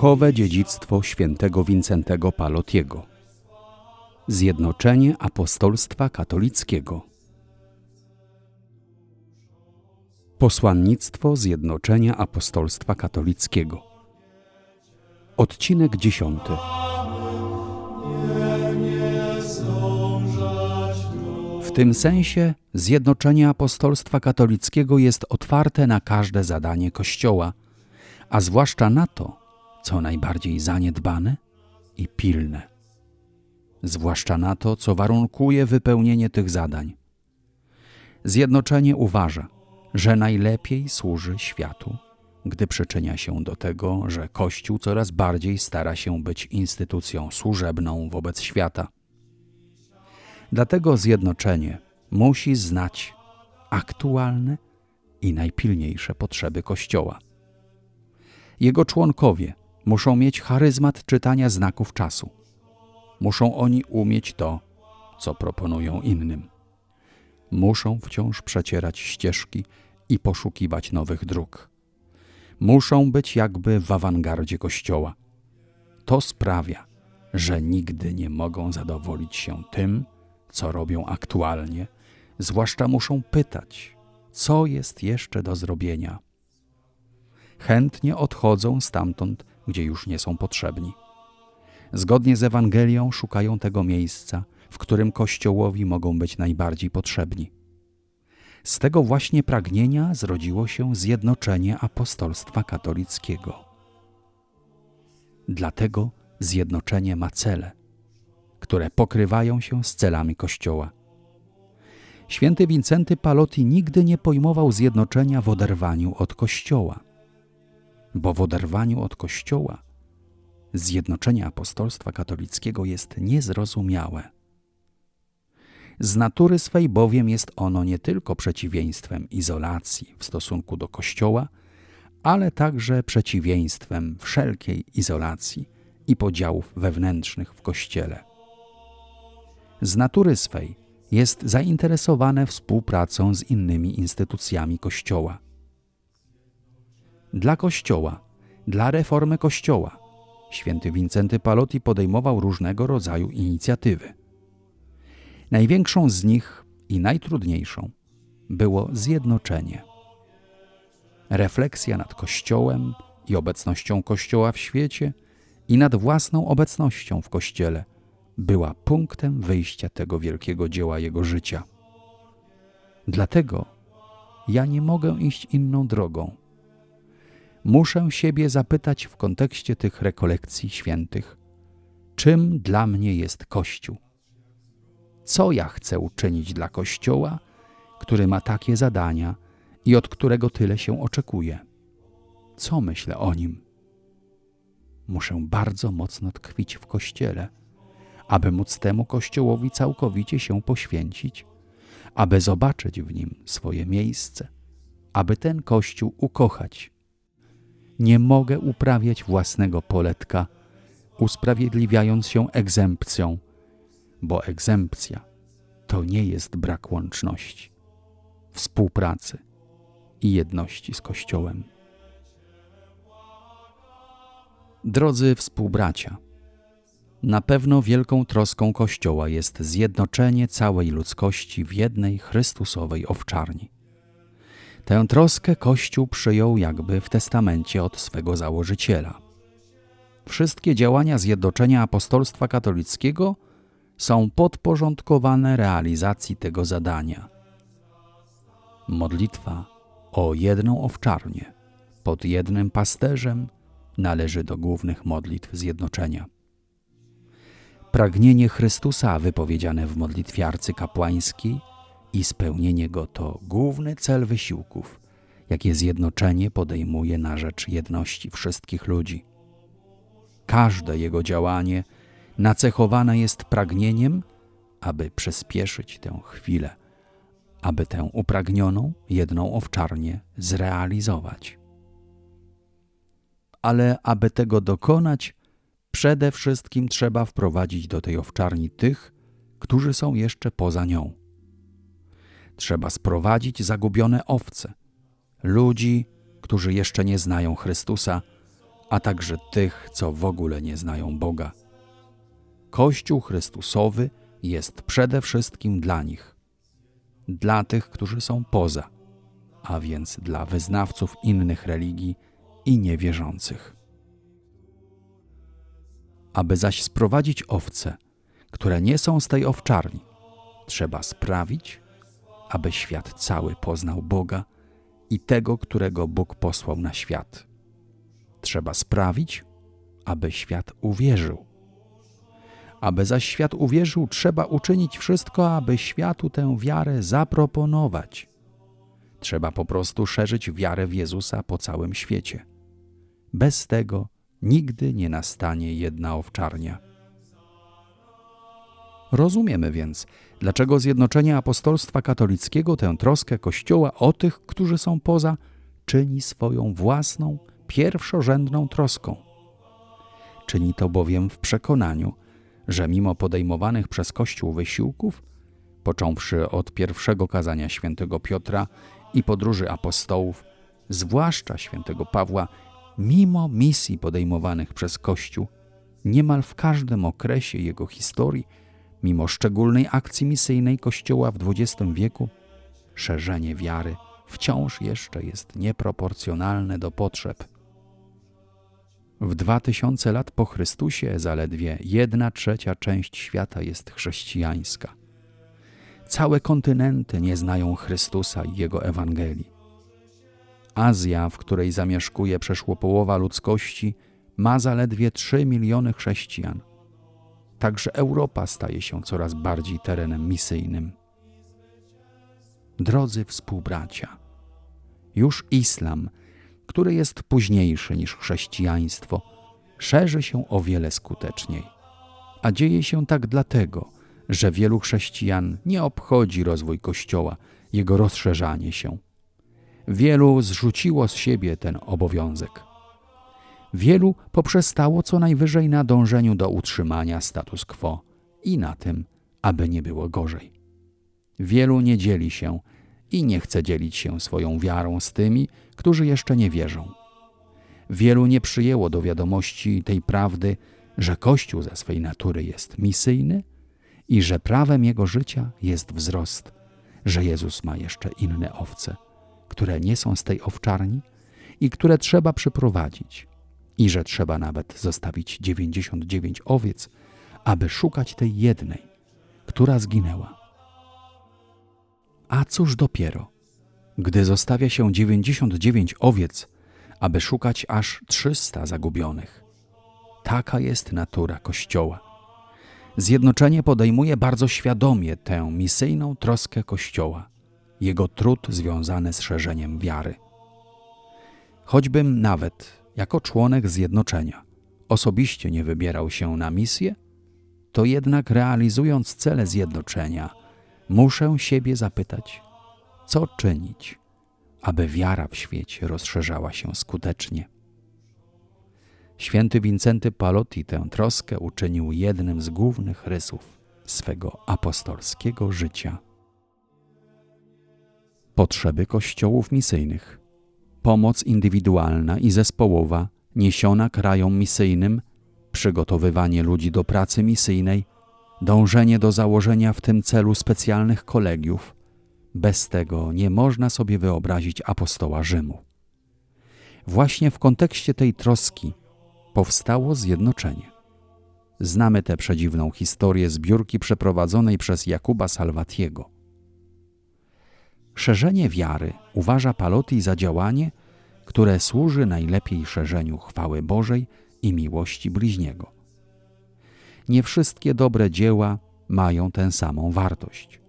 Duchowe dziedzictwo świętego Wincentego Palotiego. Zjednoczenie apostolstwa katolickiego. Posłannictwo Zjednoczenia Apostolstwa Katolickiego. Odcinek 10. W tym sensie zjednoczenie apostolstwa katolickiego jest otwarte na każde zadanie Kościoła, a zwłaszcza na to, co najbardziej zaniedbane i pilne. Zwłaszcza na to, co warunkuje wypełnienie tych zadań. Zjednoczenie uważa, że najlepiej służy światu, gdy przyczynia się do tego, że Kościół coraz bardziej stara się być instytucją służebną wobec świata. Dlatego zjednoczenie musi znać aktualne i najpilniejsze potrzeby Kościoła. Jego członkowie muszą mieć charyzmat czytania znaków czasu. Muszą oni umieć to, co proponują innym. Muszą wciąż przecierać ścieżki i poszukiwać nowych dróg. Muszą być jakby w awangardzie Kościoła. To sprawia, że nigdy nie mogą zadowolić się tym, co robią aktualnie, zwłaszcza muszą pytać, co jest jeszcze do zrobienia. Chętnie odchodzą stamtąd, gdzie już nie są potrzebni. Zgodnie z Ewangelią szukają tego miejsca, w którym Kościołowi mogą być najbardziej potrzebni. Z tego właśnie pragnienia zrodziło się zjednoczenie apostolstwa katolickiego. Dlatego zjednoczenie ma cele, które pokrywają się z celami Kościoła. Święty Wincenty Palotti nigdy nie pojmował zjednoczenia w oderwaniu od Kościoła, bo w oderwaniu od Kościoła zjednoczenie apostolstwa katolickiego jest niezrozumiałe. Z natury swej bowiem jest ono nie tylko przeciwieństwem izolacji w stosunku do Kościoła, ale także przeciwieństwem wszelkiej izolacji i podziałów wewnętrznych w Kościele. Z natury swej jest zainteresowane współpracą z innymi instytucjami Kościoła. Dla Kościoła, dla reformy Kościoła, święty Wincenty Palotti podejmował różnego rodzaju inicjatywy. Największą z nich i najtrudniejszą było zjednoczenie. Refleksja nad Kościołem i obecnością Kościoła w świecie i nad własną obecnością w Kościele była punktem wyjścia tego wielkiego dzieła jego życia. Dlatego ja nie mogę iść inną drogą. Muszę siebie zapytać w kontekście tych rekolekcji świętych, czym dla mnie jest Kościół? Co ja chcę uczynić dla Kościoła, który ma takie zadania i od którego tyle się oczekuje? Co myślę o nim? Muszę bardzo mocno tkwić w Kościele – aby móc temu Kościołowi całkowicie się poświęcić, aby zobaczyć w nim swoje miejsce, aby ten Kościół ukochać. Nie mogę uprawiać własnego poletka, usprawiedliwiając się egzempcją, bo egzempcja to nie jest brak łączności, współpracy i jedności z Kościołem. Drodzy współbracia, na pewno wielką troską Kościoła jest zjednoczenie całej ludzkości w jednej Chrystusowej owczarni. Tę troskę Kościół przyjął jakby w testamencie od swego założyciela. Wszystkie działania zjednoczenia apostolstwa katolickiego są podporządkowane realizacji tego zadania. Modlitwa o jedną owczarnię pod jednym pasterzem należy do głównych modlitw zjednoczenia. Pragnienie Chrystusa wypowiedziane w modlitwie arcykapłańskiej i spełnienie go to główny cel wysiłków, jakie zjednoczenie podejmuje na rzecz jedności wszystkich ludzi. Każde jego działanie nacechowane jest pragnieniem, aby przyspieszyć tę chwilę, aby tę upragnioną jedną owczarnię zrealizować. Ale aby tego dokonać, Przede wszystkim trzeba wprowadzić do tej owczarni tych, którzy są jeszcze poza nią. Trzeba sprowadzić zagubione owce, ludzi, którzy jeszcze nie znają Chrystusa, a także tych, co w ogóle nie znają Boga. Kościół Chrystusowy jest przede wszystkim dla nich, dla tych, którzy są poza, a więc dla wyznawców innych religii i niewierzących. Aby zaś sprowadzić owce, które nie są z tej owczarni, trzeba sprawić, aby świat cały poznał Boga i tego, którego Bóg posłał na świat. Trzeba sprawić, aby świat uwierzył. Aby zaś świat uwierzył, trzeba uczynić wszystko, aby światu tę wiarę zaproponować. Trzeba po prostu szerzyć wiarę w Jezusa po całym świecie. Bez tego nigdy nie nastanie jedna owczarnia. Rozumiemy więc, dlaczego zjednoczenie apostolstwa katolickiego tę troskę Kościoła o tych, którzy są poza, czyni swoją własną, pierwszorzędną troską. Czyni to bowiem w przekonaniu, że mimo podejmowanych przez Kościół wysiłków, począwszy od pierwszego kazania świętego Piotra i podróży apostołów, zwłaszcza świętego Pawła, mimo misji podejmowanych przez Kościół, niemal w każdym okresie jego historii, mimo szczególnej akcji misyjnej Kościoła w XX wieku, szerzenie wiary wciąż jeszcze jest nieproporcjonalne do potrzeb. W dwa tysiące lat po Chrystusie zaledwie jedna trzecia część świata jest chrześcijańska. Całe kontynenty nie znają Chrystusa i Jego Ewangelii. Azja, w której zamieszkuje przeszło połowa ludzkości, ma zaledwie 3 miliony chrześcijan. Także Europa staje się coraz bardziej terenem misyjnym. Drodzy współbracia, już islam, który jest późniejszy niż chrześcijaństwo, szerzy się o wiele skuteczniej. A dzieje się tak dlatego, że wielu chrześcijan nie obchodzi rozwój Kościoła, jego rozszerzanie się – Wielu zrzuciło z siebie ten obowiązek. Wielu poprzestało co najwyżej na dążeniu do utrzymania status quo i na tym, aby nie było gorzej. Wielu nie dzieli się i nie chce dzielić się swoją wiarą z tymi, którzy jeszcze nie wierzą. Wielu nie przyjęło do wiadomości tej prawdy, że Kościół ze swej natury jest misyjny i że prawem jego życia jest wzrost, że Jezus ma jeszcze inne owce które nie są z tej owczarni i które trzeba przyprowadzić, i że trzeba nawet zostawić 99 owiec, aby szukać tej jednej, która zginęła. A cóż dopiero, gdy zostawia się 99 owiec, aby szukać aż 300 zagubionych. Taka jest natura Kościoła. Zjednoczenie podejmuje bardzo świadomie tę misyjną troskę Kościoła jego trud związany z szerzeniem wiary. Choćbym nawet jako członek zjednoczenia osobiście nie wybierał się na misję, to jednak realizując cele zjednoczenia, muszę siebie zapytać, co czynić, aby wiara w świecie rozszerzała się skutecznie. Święty Wincenty Palotti tę troskę uczynił jednym z głównych rysów swego apostolskiego życia potrzeby kościołów misyjnych, pomoc indywidualna i zespołowa niesiona krajom misyjnym, przygotowywanie ludzi do pracy misyjnej, dążenie do założenia w tym celu specjalnych kolegiów. Bez tego nie można sobie wyobrazić apostoła Rzymu. Właśnie w kontekście tej troski powstało zjednoczenie. Znamy tę przedziwną historię zbiórki przeprowadzonej przez Jakuba Salvatiego. Szerzenie wiary uważa Palotti za działanie, które służy najlepiej szerzeniu chwały Bożej i miłości bliźniego. Nie wszystkie dobre dzieła mają tę samą wartość.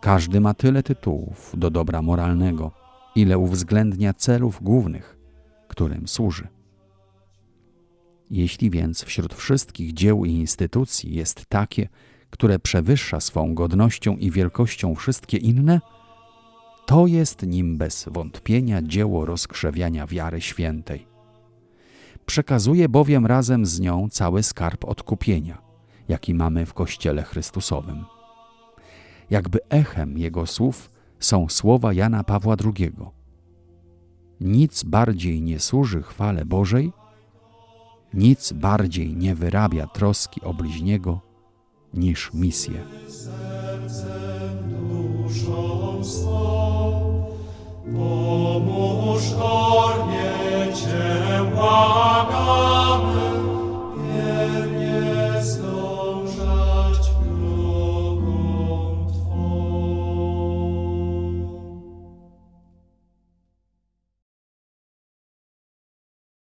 Każdy ma tyle tytułów do dobra moralnego, ile uwzględnia celów głównych, którym służy. Jeśli więc wśród wszystkich dzieł i instytucji jest takie, które przewyższa swą godnością i wielkością wszystkie inne, to jest nim bez wątpienia dzieło rozkrzewiania wiary świętej. Przekazuje bowiem razem z nią cały skarb odkupienia, jaki mamy w Kościele Chrystusowym. Jakby echem jego słów są słowa Jana Pawła II. Nic bardziej nie służy chwale Bożej, nic bardziej nie wyrabia troski o bliźniego niż misję. duszą Поможка.